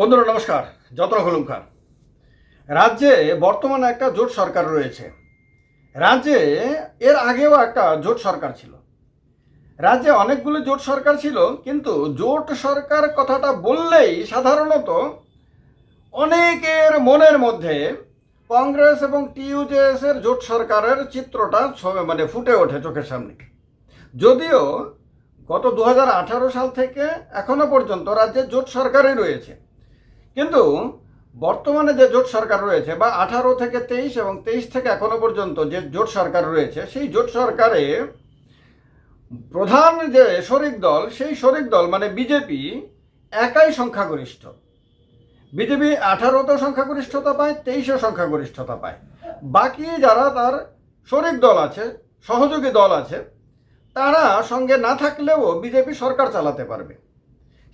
বন্ধুরা, নমস্কার। যত্ন হলুমখার রাজ্যে বর্তমানে একটা জোট সরকার রয়েছে। রাজ্যে এর আগেও একটা জোট সরকার ছিল। রাজ্যে অনেকগুলো জোট সরকার ছিল, কিন্তু জোট সরকার কথাটা বললেই সাধারণত অনেকের মনের মধ্যে কংগ্রেস এবং টিইউজেএস এর জোট সরকারের চিত্রটা মানে ফুটে ওঠে চোখের সামনে। যদিও গত দু হাজার আঠারো সাল থেকে এখনও পর্যন্ত রাজ্যে জোট সরকারই রয়েছে। কিন্তু বর্তমানে যে জোট সরকার রয়েছে বা আঠারো থেকে তেইশ এবং তেইশ থেকে এখনও পর্যন্ত যে জোট সরকার রয়েছে, সেই জোট সরকারে প্রধান যে শরিক দল, সেই শরিক দল মানে বিজেপি একাই সংখ্যাগরিষ্ঠ। বিজেপি আঠারোতেও সংখ্যাগরিষ্ঠতা পায়, তেইশেও সংখ্যাগরিষ্ঠতা পায়। বাকি যারা তার শরিক দল আছে, সহযোগী দল আছে, তারা সঙ্গে না থাকলেও বিজেপি সরকার চালাতে পারবে।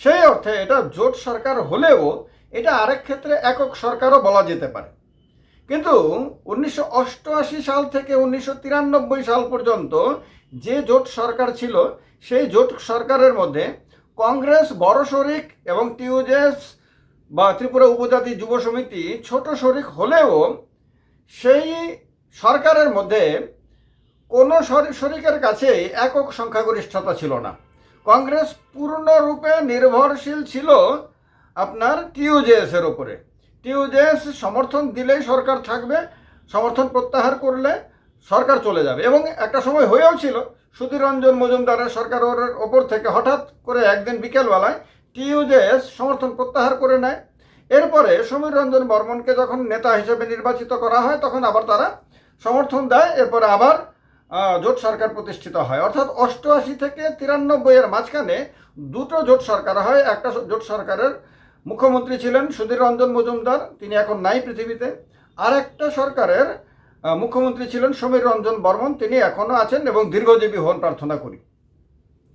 সেই অর্থে এটা জোট সরকার হলেও এটা আরেক ক্ষেত্রে একক সরকারও বলা যেতে পারে। কিন্তু উনিশশো অষ্টআশি সাল থেকে উনিশশো তিরানব্বই সাল পর্যন্ত যে জোট সরকার ছিল, সেই জোট সরকারের মধ্যে কংগ্রেস, বড় শরিক এবং টিউজেস বা ত্রিপুরা উপজাতি যুব সমিতি, ছোট শরিক হলেও সেই সরকারের মধ্যে কোনো শরি- শরিকের কাছেই একক সংখ্যাগরিষ্ঠতা ছিল না। কংগ্রেস পূর্ণরূপে নির্ভরশীল ছিল আপনার টিউজেএস এর ওপরে টিউজেএস সমর্থন দিলেই সরকার থাকবে, সমর্থন প্রত্যাহার করলে সরকার চলে যাবে। এবং একটা সময় হয়েও ছিল সুধীর রঞ্জন মজুমদারের সরকারের ওপর থেকে হঠাৎ করে একদিন বিকেলবেলায় টিউজেএস সমর্থন প্রত্যাহার করে নেয়। এরপরে সমীর রঞ্জন বর্মনকে যখন নেতা হিসেবে নির্বাচিত করা হয়, তখন আবার তারা সমর্থন দেয়, এরপরে আবার জোট সরকার প্রতিষ্ঠিত হয়। অর্থাৎ অষ্টআশি থেকে তিরানব্বই এর মাঝখানে দুটো জোট সরকার হয়, একটা জোট সরকারের মুখ্যমন্ত্রী ছিলেন সুধীর রঞ্জন মজুমদার, তিনি এখন নাই পৃথিবীতে। আর একটা সরকারের মুখ্যমন্ত্রী ছিলেন সমীর রঞ্জন বর্মন, তিনি এখনও আছেন এবং দীর্ঘজীবী হন প্রার্থনা করি।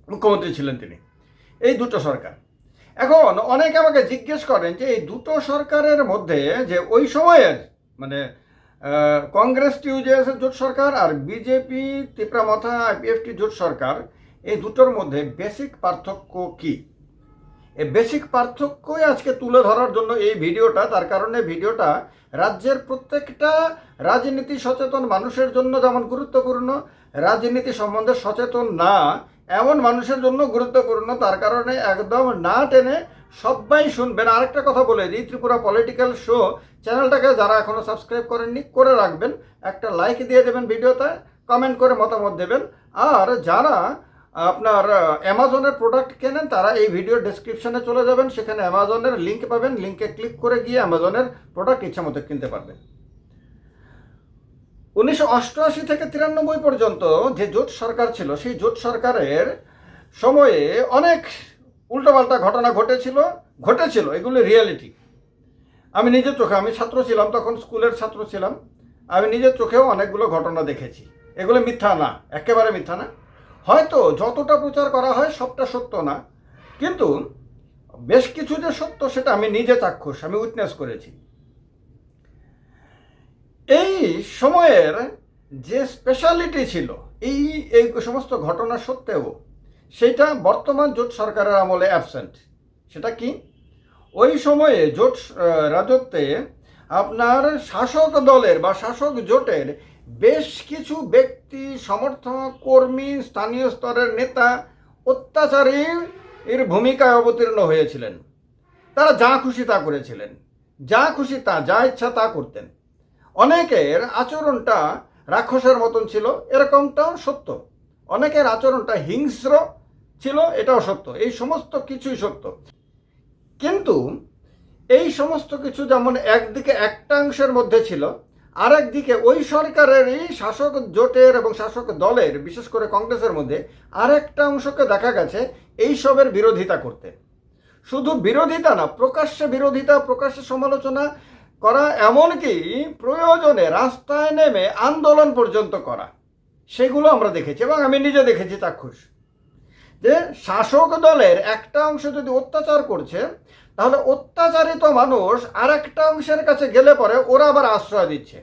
মুখ্যমন্ত্রী ছিলেন তিনি। এই দুটো সরকার। এখন অনেকে আমাকে জিজ্ঞেস করেন যে এই দুটো সরকারের মধ্যে যে ওই সময়ের মানে কংগ্রেস টিউজেএস এর জোট সরকার আর বিজেপি তিপ্রামথা আইপিএফটি জোট সরকার, এই দুটোর মধ্যে বেসিক পার্থক্য কি? এই বেসিক পার্থক্যই আজকে তুলে ধরার জন্য এই ভিডিওটা। তার কারণে ভিডিওটা রাজ্যের প্রত্যেকটা রাজনীতি সচেতন মানুষের জন্য যেমন গুরুত্বপূর্ণ, রাজনীতি সম্বন্ধে সচেতন না, এমন মানুষের জন্য গুরুত্বপূর্ণ। তার কারণে একদম না টেনে সবাই শুনবেন। আরেকটা কথা বলে দিই, ত্রিপুরা পলিটিক্যাল শো চ্যানেলটাকে যারা এখনও সাবস্ক্রাইব করেননি, করে রাখবেন। একটা লাইক দিয়ে দেবেন ভিডিওতে, কমেন্ট করে মতামত দেবেন। আর যারা আপনার অ্যামাজনের প্রোডাক্ট কেনেন, তারা এই ভিডিও ডেসক্রিপশনে চলে যাবেন। সেখানে অ্যামাজনের লিঙ্ক পাবেন। লিঙ্কে ক্লিক করে গিয়ে অ্যামাজনের প্রোডাক্ট ইচ্ছা মতো কিনতে পারবেন। উনিশশো অষ্টআশি থেকে তিরানব্বই পর্যন্ত যে জোট সরকার ছিল, সেই জোট সরকারের সময়ে অনেক উল্টোপাল্টা ঘটনা ঘটেছিল ঘটেছিল। এগুলো রিয়েলিটি আমি নিজের চোখে, আমি ছাত্র ছিলাম, তখন স্কুলের ছাত্র ছিলাম। আমি নিজের চোখেও অনেকগুলো ঘটনা দেখেছি। এগুলো মিথ্যা না, একেবারে মিথ্যা না। হয়তো যতটা প্রচার করা হয় সবটা সত্য না, কিন্তু বেশ কিছু যে সত্য সেটা আমি নিজে চাক্ষুষ, আমি উইটনেস করেছি। এই সময়ের যে স্পেশালিটি ছিল, এই এই সমস্ত ঘটনা সত্ত্বেও সেটা বর্তমান জোট সরকারের আমলে অ্যাবসেন্ট সেটা কি? ওই সময়ে জোট রাজত্বে আপনার শাসক দলের বা শাসক জোটের বেশ কিছু ব্যক্তি, সমর্থক, কর্মী, স্থানীয় স্তরের নেতা অত্যাচারী এর ভূমিকায় অবতীর্ণ হয়েছিলেন। তারা যা খুশি তা করেছিলেন। যা খুশি তা, যা ইচ্ছা তা করতেন। অনেকের আচরণটা রাক্ষসের মতন ছিল, এরকমটাও সত্য। অনেকের আচরণটা হিংস্র ছিল, এটাও সত্য। এই সমস্ত কিছুই সত্য। কিন্তু এই সমস্ত কিছু যেমন একদিকে একটা অংশের মধ্যে ছিল আর একদিকে ওই সরকারেরই শাসক জোটের এবং শাসক দলের, বিশেষ করে কংগ্রেসের মধ্যে আরেকটা অংশকে দেখা গেছে এইসবের বিরোধিতা করতে। শুধু বিরোধিতা না, প্রকাশ্যে বিরোধিতা, প্রকাশ্যে সমালোচনা করা এমনকি প্রয়োজনে রাস্তায় নেমে আন্দোলন পর্যন্ত করা, সেগুলো আমরা দেখেছি এবং আমি নিজে দেখেছি চাক্ষুষ। যে শাসক দলের একটা অংশ যদি অত্যাচার করছে তাহলে অত্যাচারিত মানুষ আর একটা অংশের কাছে গেলে পরে ওরা আবার আশ্রয় দিচ্ছে।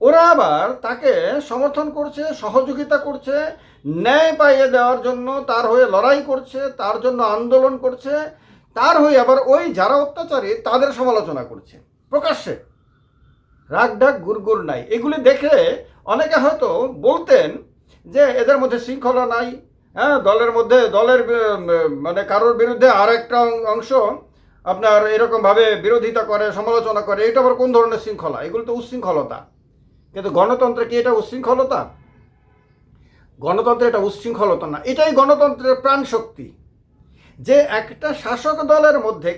ওরা আবার তাকে সমর্থন করছে, সহযোগিতা করছে, ন্যায় পাইয়ে দেওয়ার জন্য তার হয়ে লড়াই করছে, তার জন্য আন্দোলন করছে, তার হয়ে আবার ওই যারা অত্যাচারী তাদের সমালোচনা করছে। প্রকাশ্যে। রাগ ডাক গুড়গুড় নাই। এগুলি দেখে অনেকে হয়তো বলতেন যে এদের মধ্যে শৃঙ্খলা নাই হ্যাঁ দলের মধ্যে, দলের মানে কারোর বিরুদ্ধে আর একটা অংশ আপনার এরকমভাবে বিরোধিতা করে, সমালোচনা করে এটা আবার কোন ধরনের শৃঙ্খলা? এগুলো তো উচ্ছৃঙ্খলতা কিন্তু গণতন্ত্রে কি এটা উচ্ছৃঙ্খলতা গণতন্ত্রে এটা উচ্ছৃঙ্খলতা না, এটাই গণতন্ত্রের প্রাণ শক্তি। যে একটা শাসক দলের মধ্যে,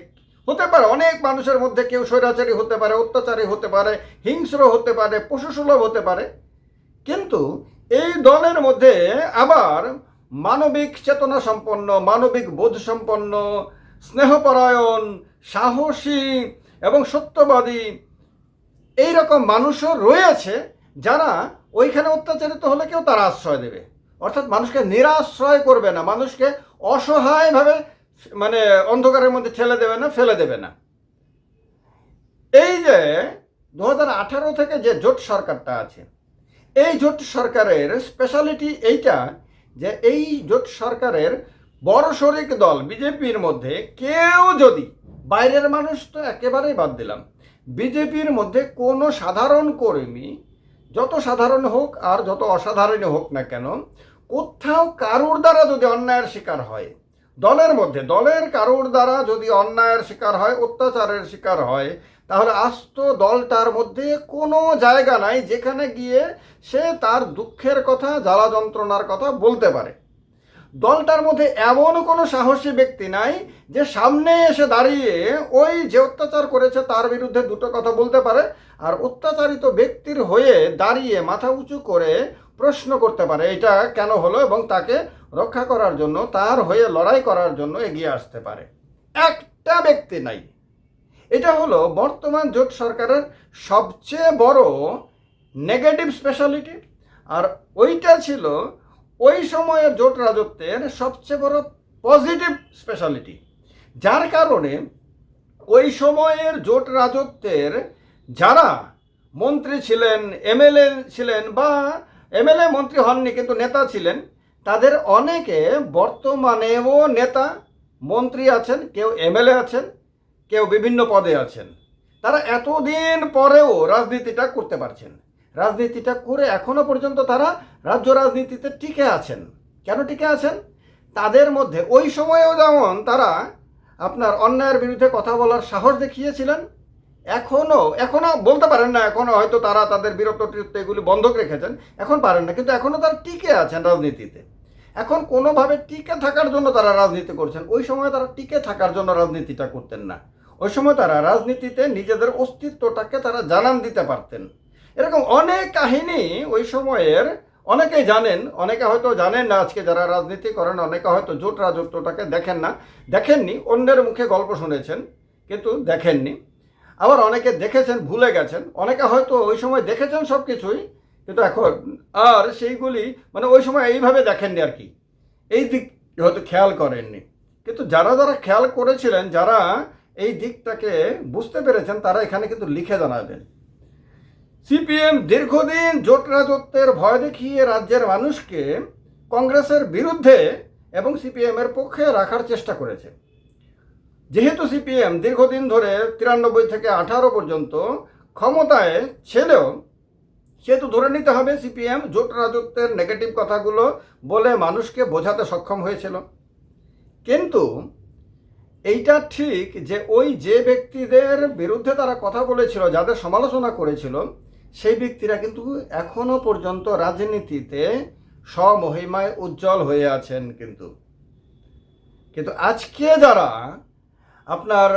হতে পারে অনেক মানুষের মধ্যে কেউ স্বৈরাচারী হতে পারে, অত্যাচারী হতে পারে, হিংস্র হতে পারে, পশুসুলভ হতে পারে, কিন্তু এই দলের মধ্যে আবার মানবিক চেতনা সম্পন্ন, মানবিক বোধ সম্পন্ন স্নেহপরায়ণ, সাহসী এবং সত্যবাদী এই রকম মানুষও রয়েছে যারা ওইখানে অত্যাচারিত হলে কেউ তারা আশ্রয় দেবে। অর্থাৎ মানুষকে নিরাশ্রয় করবে না, মানুষকে অসহায়ভাবে মানে অন্ধকারের মধ্যে ঠেলে দেবে না, ফেলে দেবে না। এই যে দু থেকে যে জোট সরকারটা আছে, এই জোট সরকারের স্পেশালিটি এইটা যে এই জোট সরকারের বড় শরিক দল বিজেপির মধ্যে কেউ যদি, বাইরের মানুষ তো একেবারেই বাদ দিলাম, বিজেপির মধ্যে কোনো সাধারণ কর্মী, যত সাধারণ হোক আর যত অসাধারণ হোক না কেন, কোথাও কারুর দ্বারা যদি অন্যায়ের শিকার হয়, দলের মধ্যে, দলের কারুর দ্বারা যদি অন্যায়ের শিকার হয়, অত্যাচারের শিকার হয়, তাহলে আস্ত দলটার মধ্যে কোনো জায়গা নাই যেখানে গিয়ে সে তার দুঃখের কথা, জ্বালা যন্ত্রণার কথা বলতে পারে। দলটার মধ্যে এমন কোনো সাহসী ব্যক্তি নাই যে সামনে এসে দাঁড়িয়ে ওই যে অত্যাচার করেছে তার বিরুদ্ধে দুটো কথা বলতে পারে আর অত্যাচারিত ব্যক্তির হয়ে দাঁড়িয়ে মাথা উঁচু করে প্রশ্ন করতে পারে। এটা কেন হলো এবং তাকে রক্ষা করার জন্য, তার হয়ে লড়াই করার জন্য এগিয়ে আসতে পারে। একটা ব্যক্তি নাই। এটা হলো বর্তমান জোট সরকারের সবচেয়ে বড় নেগেটিভ স্পেশালিটি আর ওইটা ছিল ওই সময়ের জোট রাজত্বের সবচেয়ে বড় পজিটিভ স্পেশালিটি যার কারণে ওই সময়ের জোট রাজত্বের যারা মন্ত্রী ছিলেন, এমএলএ ছিলেন বা এমএলএ মন্ত্রী হননি কিন্তু নেতা ছিলেন, তাদের অনেকে বর্তমানেও নেতা, মন্ত্রী আছেন, কেউ এমএলএ আছেন, কেউ বিভিন্ন পদে আছেন। তারা এতদিন পরেও রাজনীতিটা করতে পারছেন। রাজনীতিটা করে এখনও পর্যন্ত তারা রাজ্য রাজনীতিতে টিকে আছেন। কেন টিকে আছেন? তাদের মধ্যে ওই সময়েও যেমন তারা আপনার অন্যায়ের বিরুদ্ধে কথা বলার সাহস দেখিয়েছিলেন এখনও এখনও বলতে পারেন না এখনও হয়তো তারা তাদের বীরত্ব টিরত্ব এগুলি বন্ধক রেখেছেন, এখন পারেন না, কিন্তু এখনও তারা টিকে আছেন রাজনীতিতে। এখন কোনোভাবে টিকে থাকার জন্য তারা রাজনীতি করছেন, ওই সময় তারা টিকে থাকার জন্য রাজনীতিটা করতেন না। ওই সময় তারা রাজনীতিতে নিজেদের অস্তিত্বটাকে তারা জানান দিতে পারতেন। এরকম অনেক কাহিনী ওই সময়ের, অনেকেই জানেন, অনেকে হয়তো জানেন না আজকে যারা রাজনীতি করেন, অনেকে হয়তো জোট রাজত্বটাকে দেখেন না, দেখেননি, অন্যের মুখে গল্প শুনেছেন, কিন্তু দেখেননি। আবার অনেকে দেখেছেন, ভুলে গেছেন, অনেকে হয়তো ওই সময় দেখেছেন সব কিছুই কিন্তু এখন আর সেইগুলি মানে ওই সময় এইভাবে দেখেননি আর কি। এই দিক হয়তো খেয়াল করেননি। কিন্তু যারা যারা খেয়াল করেছিলেন, যারা এই দিকটাকে বুঝতে পেরেছেন, তারা এখানে কিন্তু লিখে জানাবেন। সিপিএম দীর্ঘদিন জোট রাজত্বের ভয় দেখিয়ে রাজ্যের মানুষকে কংগ্রেসের বিরুদ্ধে এবং সিপিএমের পক্ষে রাখার চেষ্টা করেছে। যেহেতু সিপিএম দীর্ঘদিন ধরে তিরানব্বই থেকে আঠারো পর্যন্ত ক্ষমতায় ছেলেও, সেহেতু ধরে নিতে হবে সিপিএম জোট রাজত্বের নেগেটিভ কথাগুলো বলে মানুষকে বোঝাতে সক্ষম হয়েছিল। কিন্তু এইটা ঠিক যে ওই যে ব্যক্তিদের বিরুদ্ধে তারা কথা বলেছিল, যাদের সমালোচনা করেছিল, সেই ব্যক্তিরা কিন্তু এখনও পর্যন্ত রাজনীতিতে স্বমহিমায় উজ্জ্বল হয়ে আছেন কিন্তু। কিন্তু আজকে যারা আপনার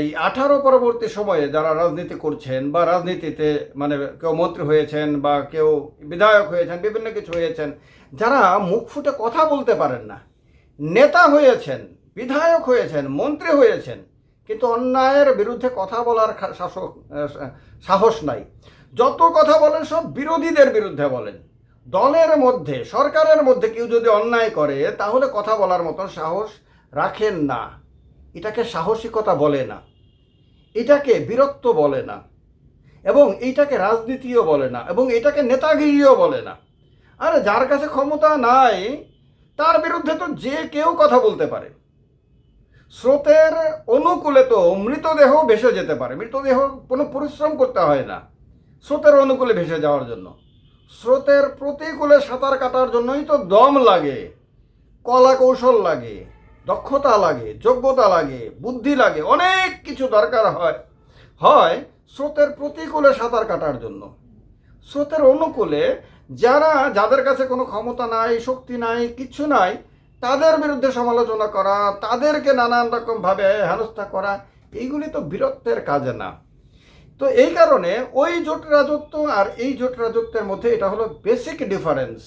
এই আঠারো পরবর্তী সময়ে যারা রাজনীতি করছেন বা রাজনীতিতে মানে কেউ মন্ত্রী হয়েছেন বা কেউ বিধায়ক হয়েছেন, বিভিন্ন কিছু হয়েছেন, যারা মুখ ফুটে কথা বলতে পারেন না, নেতা হয়েছেন বিধায়ক হয়েছেন, মন্ত্রী হয়েছেন, কিন্তু অন্যায়ের বিরুদ্ধে কথা বলার শাসক সাহস নাই। যত কথা বলেন সব বিরোধীদের বিরুদ্ধে বলেন। দলের মধ্যে, সরকারের মধ্যে কেউ যদি অন্যায় করে, তাহলে কথা বলার মতন সাহস রাখেন না। এটাকে সাহসিকতা বলে না। এটাকে বীরত্ব বলে না। এবং এইটাকে রাজনীতিও বলে না। এবং এটাকে নেতাগিরিও বলে না। আর যার কাছে ক্ষমতা নাই, তার বিরুদ্ধে তো যে কেউ কথা বলতে পারে। স্রোতের অনুকূলে তো মৃতদেহ ভেসে যেতে পারে। মৃতদেহ কোনো পরিশ্রম করতে হয় না, স্রোতের অনুকূলে ভেসে যাওয়ার জন্য। স্রোতের প্রতিকূলে সাঁতার কাটার জন্যই তো দম লাগে কলা কৌশল লাগে, দক্ষতা লাগে, যোগ্যতা লাগে, বুদ্ধি লাগে, অনেক কিছু দরকার হয়। হয় স্রোতের প্রতিকূলে সাঁতার কাটার জন্য। স্রোতের অনুকূলে যারা, যাদের কাছে কোনো ক্ষমতা নাই, শক্তি নাই কিচ্ছু নাই তাদের বিরুদ্ধে সমালোচনা করা, তাদেরকে নানান রকমভাবে হেনস্থা করা, এইগুলি তো বীরত্বের কাজে না। তো এই কারণে ওই জোট রাজত্ব আর এই জোট রাজত্বের মধ্যে এটা হলো বেসিক ডিফারেন্স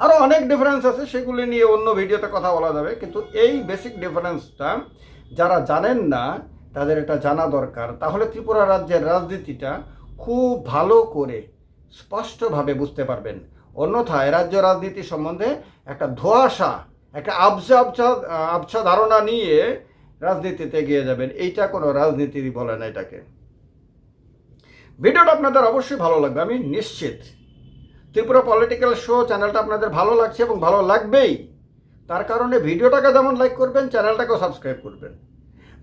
আরও অনেক ডিফারেন্স আছে, সেগুলি নিয়ে অন্য ভিডিওতে কথা বলা যাবে, কিন্তু এই বেসিক ডিফারেন্সটা যারা জানেন না, তাদের এটা জানা দরকার। তাহলে ত্রিপুরা রাজ্যের রাজনীতিটা খুব ভালো করে স্পষ্টভাবে বুঝতে পারবেন। অন্যথায় রাজ্য রাজনীতি সম্বন্ধে একটা ধোঁয়াশা একটা আবছা আবছা আবছা ধারণা নিয়ে রাজনীতিতে এগিয়ে যাবেন। এইটা কোনো রাজনীতি বলে না এটাকে। ভিডিওটা আপনাদের অবশ্যই ভালো লাগবে, আমি নিশ্চিত। ত্রিপুরা পলিটিক্যাল শো চ্যানেলটা আপনাদের ভালো লাগছে এবং ভালো লাগবেই। তার কারণে ভিডিওটাকে যেমন লাইক করবেন, চ্যানেলটাকেও সাবস্ক্রাইব করবেন।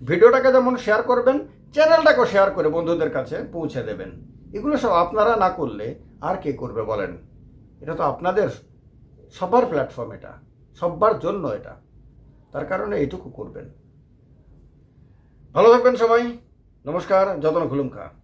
ভিডিওটাকে যেমন শেয়ার করবেন, চ্যানেলটাকেও শেয়ার করে বন্ধুদের কাছে পৌঁছে দেবেন। এগুলো সব আপনারা না করলে আর কে করবে বলেন? এটা তো আপনাদের সবার প্ল্যাটফর্ম এটা। সবার জন্য এটা। তার কারণে এইটুকু করবেন। ভালো থাকবেন সবাই। নমস্কার যতন খুলুমকা।